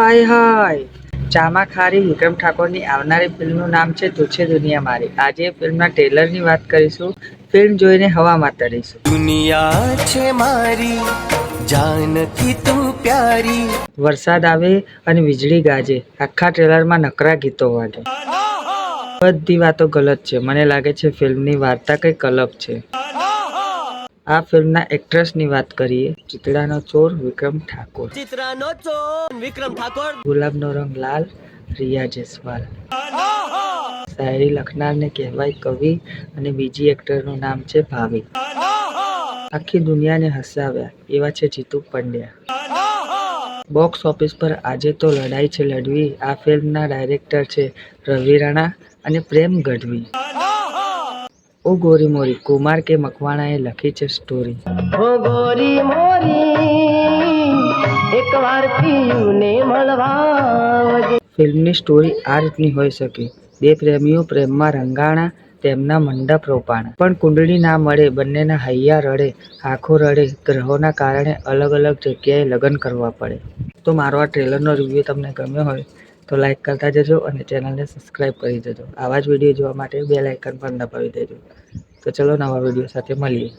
હાય હાય. ચામા ખારી વિક્રમ ઠાકોરની આવનારી ફિલ્મનું નામ છે તુચ્છે દુનિયા મારી. આજે ફિલ્મના ટ્રેલરની વાત કરીશું. ફિલ્મ જોઈને હવામાં તરીશું દુનિયા છે મારી જાનકી તું પ્યારી. વરસાદ આવે અને વીજળી ગાજે. આખા ટ્રેલરમાં નકરા ગીતો વાગે. બધી વાતો ગલત છે. મને લાગે છે ફિલ્મની વાર્તા કંઈક અલગ છે. આ ફિલ્મના એક્ટ્રેસની વાત કરીએ ચિત્રાનો ચોર વિક્રમ ઠાકોર. ચિત્રાનો ચોર વિક્રમ ઠાકોર. ગુલાબનો રંગ લાલ રિયા જયસ્વાલ. શાયરી લખનારને કહેવાય કવિ અને બીજી એક્ટરનું નામ છે ભાવિક. આખી દુનિયાને હસાવ્યા એવા છે જીતુ પંડ્યા. બોક્સ ઓફિસ પર આજે તો લડાઈ છે લડવી આ ફિલ્મના ડાયરેક્ટર છે રવિ રાણા અને પ્રેમ ગઢવી. ઓ ગોરી મોરી કુમાર કે મકવાણાએ લખી છે સ્ટોરી ઓ ગોરી મોરી એક વાર પિયુને મળવા ફિલ્મની સ્ટોરી આ રીતની હોઈ શકે. બે પ્રેમીઓ પ્રેમમાં રંગાણા તેમના મંડપ રોપાણા. પણ કુંડળી ના મળે બંનેના હૈયા રડે આંખો રડે ગ્રહોના કારણે અલગ અલગ જગ્યાએ લગ્ન કરવા પડે. તો મારો આ ટ્રેલરનો રિવ્યૂ તમને ગમ્યો હોય તો લાઈક કરતા જજો અને ચેનલને સબસ્ક્રાઈબ કરી દેજો. આવા જ વીડિયો જોવા માટે બે લાઇકન પણ દબાવી દેજો. તો ચલો નવા વીડિયો સાથે મળીએ.